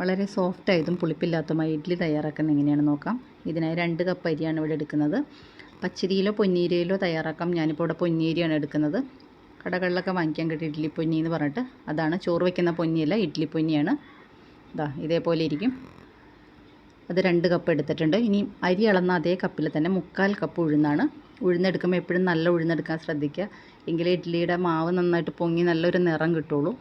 വളരെ സോഫ്റ്റായതും പുളിപ്പില്ലാത്തതുമായ ഇഡ്ഡലി തയ്യാറാക്കുന്നത് എങ്ങനെയാണെന്ന് നോക്കാം. ഇതിനായി രണ്ട് കപ്പ് അരിയാണ് ഇവിടെ എടുക്കുന്നത്. പച്ചരിയിലോ പൊന്നീരയിലോ തയ്യാറാക്കാം. ഞാനിപ്പോൾ ഇവിടെ പൊന്നീരിയാണ് എടുക്കുന്നത്. കടകളിലൊക്കെ വാങ്ങിക്കാൻ കിട്ടിയ ഇഡ്ഡലി പൊന്നി എന്ന് പറഞ്ഞിട്ട് അതാണ് ചോറ് വയ്ക്കുന്ന പൊന്നിയല്ല ഇഡ്ഡലി പൊന്നിയാണ്. ഇതാ ഇതേപോലെ ഇരിക്കും. അത് രണ്ട് കപ്പ് എടുത്തിട്ടുണ്ട്. ഇനി അരി അളന്ന അതേ കപ്പിൽ തന്നെ മുക്കാൽ കപ്പ് ഉഴുന്നാണ്. ഉഴുന്നെടുക്കുമ്പോൾ എപ്പോഴും നല്ല ഉഴുന്നെടുക്കാൻ ശ്രദ്ധിക്കുക. എങ്കിലേ ഇഡ്ഡലിയുടെ മാവ് നന്നായിട്ട് പൊങ്ങി നല്ലൊരു നിറം കിട്ടുള്ളൂ.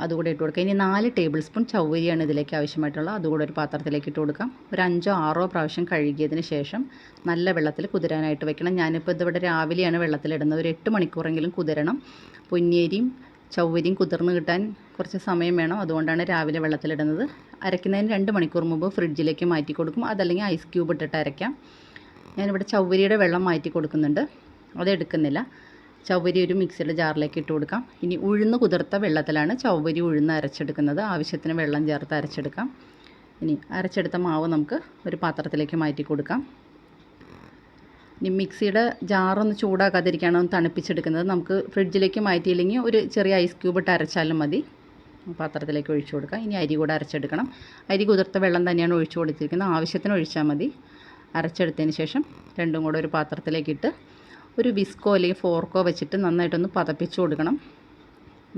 അതുകൂടെ ഇട്ട് കൊടുക്കുക ഇനി നാല് ടേബിൾ സ്പൂൺ ചവ്വരിയാണ് ഇതിലേക്ക് ആവശ്യമായിട്ടുള്ളത്. അതുകൂടെ ഒരു പാത്രത്തിലേക്ക് ഇട്ട് കൊടുക്കാം. ഒരു അഞ്ചോ ആറോ പ്രാവശ്യം കഴുകിയതിന് ശേഷം നല്ല വെള്ളത്തിൽ കുതിരാനായിട്ട് വെക്കണം. ഞാനിപ്പോൾ ഇതിവിടെ രാവിലെയാണ് വെള്ളത്തിലിടുന്നത്. ഒരു എട്ട് മണിക്കൂറെങ്കിലും കുതിരണം. പൊന്നിയരിയും ചവ്വരിയും കുതിർന്ന് കിട്ടാൻ കുറച്ച് സമയം വേണം. അതുകൊണ്ടാണ് രാവിലെ വെള്ളത്തിലിടുന്നത്. അരയ്ക്കുന്നതിന് രണ്ട് മണിക്കൂർ മുമ്പ് ഫ്രിഡ്ജിലേക്ക് മാറ്റി കൊടുക്കും. അതല്ലെങ്കിൽ ഐസ് ക്യൂബ് ഇട്ടിട്ട് അരയ്ക്കാം. ഞാനിവിടെ ചവ്വരിയുടെ വെള്ളം മാറ്റി കൊടുക്കുന്നുണ്ട്. അത് ചവ്വരി ഒരു മിക്സിയുടെ ജാറിലേക്ക് ഇട്ട് കൊടുക്കാം. ഇനി ഉഴുന്ന് കുതിർത്ത വെള്ളത്തിലാണ് ചവ്വരി ഉഴുന്ന് അരച്ചെടുക്കുന്നത്. ആവശ്യത്തിന് വെള്ളം ചേർത്ത് അരച്ചെടുക്കാം. ഇനി അരച്ചെടുത്ത മാവ് നമുക്ക് ഒരു പാത്രത്തിലേക്ക് മാറ്റി കൊടുക്കാം. ഇനി മിക്സിയുടെ ജാറൊന്ന് ചൂടാക്കാതിരിക്കാണ് ഒന്ന് തണുപ്പിച്ചെടുക്കുന്നത്. നമുക്ക് ഫ്രിഡ്ജിലേക്ക് മാറ്റിയില്ലെങ്കിൽ ഒരു ചെറിയ ഐസ് ക്യൂബ് ഇട്ട് അരച്ചാലും മതി. പാത്രത്തിലേക്ക് ഒഴിച്ചു കൊടുക്കാം. ഇനി അരി കൂടെ അരച്ചെടുക്കണം. അരി കുതിർത്ത വെള്ളം തന്നെയാണ് ഒഴിച്ചു കൊടുത്തിരിക്കുന്നത്. ആവശ്യത്തിന് ഒഴിച്ചാൽ മതി. അരച്ചെടുത്തതിന് ശേഷം രണ്ടും കൂടെ ഒരു പാത്രത്തിലേക്ക് ഇട്ട് ഒരു വിസ്കോ അല്ലെങ്കിൽ ഫോർക്കോ വെച്ചിട്ട് നന്നായിട്ടൊന്ന് പതപ്പിച്ച് കൊടുക്കണം.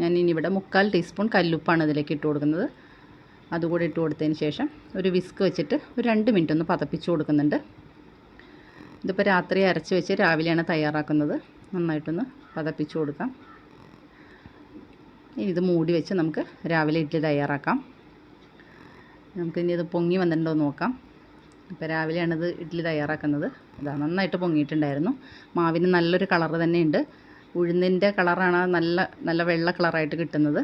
ഞാൻ ഇനി ഇവിടെ മുക്കാൽ ടീസ്പൂൺ കല്ലുപ്പാണ് ഇതിലേക്ക് ഇട്ട് കൊടുക്കുന്നത്. അതുകൂടി ഇട്ട് കൊടുത്തതിന് ശേഷം ഒരു വിസ്ക് വെച്ചിട്ട് ഒരു രണ്ട് മിനിറ്റ് ഒന്ന് പതപ്പിച്ച് കൊടുക്കുന്നുണ്ട്. ഇതിപ്പോൾ രാത്രി അരച്ച് വെച്ച് രാവിലെയാണ് തയ്യാറാക്കുന്നത്. നന്നായിട്ടൊന്ന് പതപ്പിച്ച് കൊടുക്കാം. ഇനി ഇത് മൂടി വെച്ച് നമുക്ക് രാവിലെ ഇഡ്ഡലി തയ്യാറാക്കാം. നമുക്കിനി ഇത് പൊങ്ങി വന്നിട്ടുണ്ടോ നോക്കാം. ഇപ്പോൾ രാവിലെയാണിത് ഇഡ്ഡലി തയ്യാറാക്കുന്നത്. ഇതാ നന്നായിട്ട് പൊങ്ങിയിട്ടുണ്ടായിരുന്നു. മാവിന് നല്ലൊരു കളർ തന്നെയുണ്ട്. ഉഴുന്നിന്റെ കളറാണ് നല്ല നല്ല വെള്ള കളറായിട്ട് കിട്ടുന്നത്.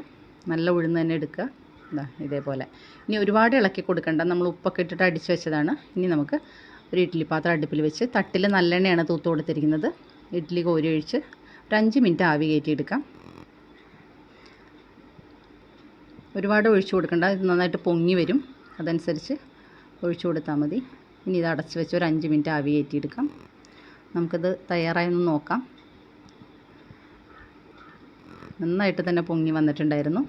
നല്ല ഉഴുന്ന് തന്നെ എടുക്കുക. ഇതാ ഇതേപോലെ. ഇനി ഒരുപാട് ഇളക്കി കൊടുക്കണ്ട. നമ്മൾ ഉപ്പൊക്കെ ഇട്ടിട്ട് അടിച്ചു വെച്ചതാണ്. ഇനി നമുക്ക് ഒരു ഇഡ്ഡലി പാത്രം അടുപ്പിൽ വെച്ച് തട്ടിൽ നല്ലെണ്ണയാണ് തൂത്ത് കൊടുത്തിരിക്കുന്നത്. ഇഡ്ഡലി കോരി ഒഴിച്ച് ഒരു അഞ്ച് മിനിറ്റ് ആവി കയറ്റിയെടുക്കാം. ഒരുപാട് ഒഴിച്ചു കൊടുക്കണ്ട. ഇത് നന്നായിട്ട് പൊങ്ങി വരും. അതനുസരിച്ച് ഒഴിച്ചു കൊടുത്താൽ മതി. ഇനി ഇത് അടച്ച് വെച്ച് ഒരു അഞ്ച് മിനിറ്റ് ആവി കയറ്റിയെടുക്കാം. നമുക്കിത് തയ്യാറായെന്ന് നോക്കാം. നന്നായിട്ട് തന്നെ പൊങ്ങി വന്നിട്ടുണ്ടായിരുന്നു.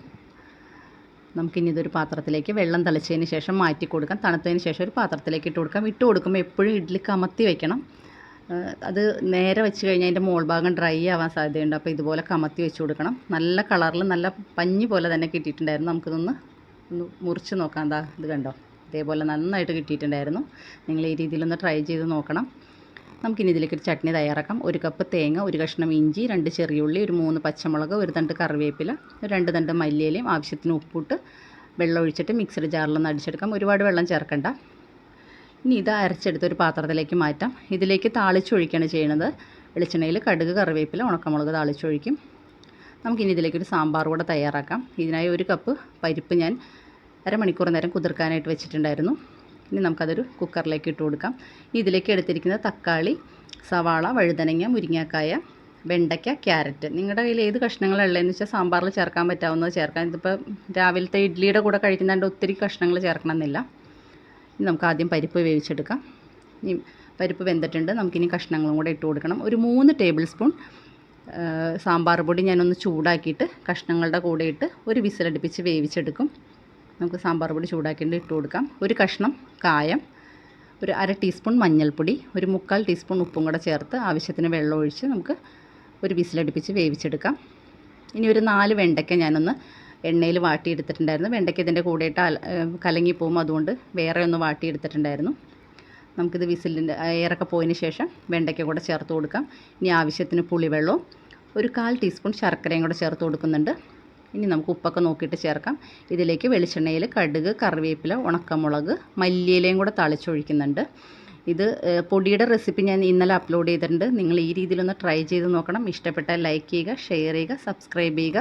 നമുക്കിനി ഇതൊരു പാത്രത്തിലേക്ക് വെള്ളം തളിച്ചതിന് ശേഷം മാറ്റി കൊടുക്കാം. തണുത്തതിന് ശേഷം ഒരു പാത്രത്തിലേക്ക് ഇട്ട് കൊടുക്കാം. ഇട്ട് കൊടുക്കുമ്പോൾ എപ്പോഴും ഇഡ്ഡലി കമത്തി വെക്കണം. അത് നേരെ വെച്ച് കഴിഞ്ഞാൽ അതിന്റെ ഭാഗം ഡ്രൈ ആവാൻ സാധ്യതയുണ്ട്. അപ്പോൾ ഇതുപോലെ കമത്തി വെച്ച് കൊടുക്കണം. നല്ല കളറിൽ നല്ല പഞ്ഞി പോലെ തന്നെ കിട്ടിയിട്ടുണ്ടായിരുന്നു. നമുക്കിതൊന്ന് ഒന്ന് മുറിച്ച് നോക്കാം. എന്താ ഇത് കണ്ടോ? ഇതേപോലെ നന്നായിട്ട് കിട്ടിയിട്ടുണ്ടായിരുന്നു. നിങ്ങൾ ഈ രീതിയിലൊന്ന് ട്രൈ ചെയ്ത് നോക്കണം. നമുക്കിനി ഇതിലേക്ക് ഒരു ചട്നി തയ്യാറാക്കാം. ഒരു കപ്പ് തേങ്ങ ഒരു കഷ്ണം ഇഞ്ചി രണ്ട് ചെറിയുള്ളി ഒരു മൂന്ന് പച്ചമുളക് ഒരു തണ്ട് കറിവേപ്പില രണ്ട് തണ്ട് മല്ലിയിലയും ആവശ്യത്തിന് ഉപ്പിട്ട് വെള്ളം ഒഴിച്ചിട്ട് മിക്സിയുടെ ജാറിലൊന്ന് അടിച്ചെടുക്കാം. ഒരുപാട് വെള്ളം ചേർക്കണ്ട. ഇനി ഇത് അരച്ചെടുത്ത് ഒരു പാത്രത്തിലേക്ക് മാറ്റാം. ഇതിലേക്ക് താളിച്ചൊഴിക്കുകയാണ് ചെയ്യുന്നത് വെളിച്ചെണ്ണയിൽ കടുക് കറിവേപ്പില ഉണക്കമുളക് താളിച്ചൊഴിക്കും. നമുക്കിനി ഇതിലേക്ക് ഒരു സാമ്പാർ കൂടെ തയ്യാറാക്കാം. ഇതിനായി ഒരു കപ്പ് പരിപ്പ് ഞാൻ അരമണിക്കൂർ നേരം കുതിർക്കാനായിട്ട് വെച്ചിട്ടുണ്ടായിരുന്നു. ഇനി നമുക്കതൊരു കുക്കറിലേക്ക് ഇട്ട് കൊടുക്കാം. ഇതിലേക്ക് എടുത്തിരിക്കുന്നത് തക്കാളി സവാള വഴുതനങ്ങ മുരിങ്ങാക്കായ വെണ്ടയ്ക്ക ക്യാരറ്റ്. നിങ്ങളുടെ കയ്യിൽ ഏത് കഷ്ണങ്ങളുള്ളതെന്ന് വെച്ചാൽ സാമ്പാറിൽ ചേർക്കാൻ പറ്റാവുന്നത് ചേർക്കാം. ഇതിപ്പോൾ രാവിലത്തെ ഇഡ്ഡലിയുടെ കൂടെ കഴിക്കുന്നതുകൊണ്ട് ഒത്തിരി കഷ്ണങ്ങൾ ചേർക്കണമെന്നില്ല. ഇനി നമുക്ക് ആദ്യം പരിപ്പ് വേവിച്ചെടുക്കാം. ഇനി പരിപ്പ് വെന്തിട്ടുണ്ട്. നമുക്കിനി കഷ്ണങ്ങളും കൂടെ ഇട്ട് കൊടുക്കണം. ഒരു മൂന്ന് ടേബിൾ സ്പൂൺ സാമ്പാർ പൊടി ഞാനൊന്ന് ചൂടാക്കിയിട്ട് കഷ്ണങ്ങളുടെ കൂടെ ഇട്ട് ഒരു വിസിലടുപ്പിച്ച് വേവിച്ചെടുക്കും. നമുക്ക് സാമ്പാർ പൊടി ചൂടാക്കിയിട്ട് ഇട്ട് കൊടുക്കാം. ഒരു കഷ്ണം കായം ഒരു അര ടീസ്പൂൺ മഞ്ഞൾപ്പൊടി ഒരു മുക്കാൽ ടീസ്പൂൺ ഉപ്പും കൂടെ ചേർത്ത് ആവശ്യത്തിന് വെള്ളം ഒഴിച്ച് നമുക്ക് ഒരു വിസിലടുപ്പിച്ച് വേവിച്ചെടുക്കാം. ഇനി ഒരു നാല് വെണ്ടയ്ക്ക ഞാനൊന്ന് എണ്ണയിൽ വാട്ടിയെടുത്തിട്ടുണ്ടായിരുന്നു. വെണ്ടയ്ക്ക ഇതിന്റെ കൂടെയിട്ട് കലങ്ങി പോകും അതുകൊണ്ട് വേറെ ഒന്ന് വാട്ടിയെടുത്തിട്ടുണ്ടായിരുന്നു. നമുക്കിത് വിസിലിന്റെ എയറൊക്കെ പോയതിന് ശേഷം വെണ്ടയ്ക്ക കൂടെ ചേർത്ത് കൊടുക്കാം. ഇനി ആവശ്യത്തിന് പുളിവെള്ളവും ഒരു കാൽ ടീസ്പൂൺ ശർക്കരയും കൂടെ ചേർത്ത് കൊടുക്കുന്നുണ്ട്. ഇനി നമുക്ക് ഉപ്പൊക്കെ നോക്കിയിട്ട് ചേർക്കാം. ഇതിലേക്ക് വെളിച്ചെണ്ണയിൽ കടുക് കറിവേപ്പില ഉണക്കമുളക് മല്ലിയിലയും കൂടെ തളിച്ചൊഴിക്കുന്നുണ്ട്. ഇത് പൊടിയുടെ റെസിപ്പി ഞാൻ ഇന്നലെ അപ്ലോഡ് ചെയ്തിട്ടുണ്ട്. നിങ്ങൾ ഈ രീതിയിലൊന്ന് ട്രൈ ചെയ്ത് നോക്കണം. ഇഷ്ടപ്പെട്ടാൽ ലൈക്ക് ചെയ്യുക ഷെയർ ചെയ്യുക സബ്സ്ക്രൈബ് ചെയ്യുക.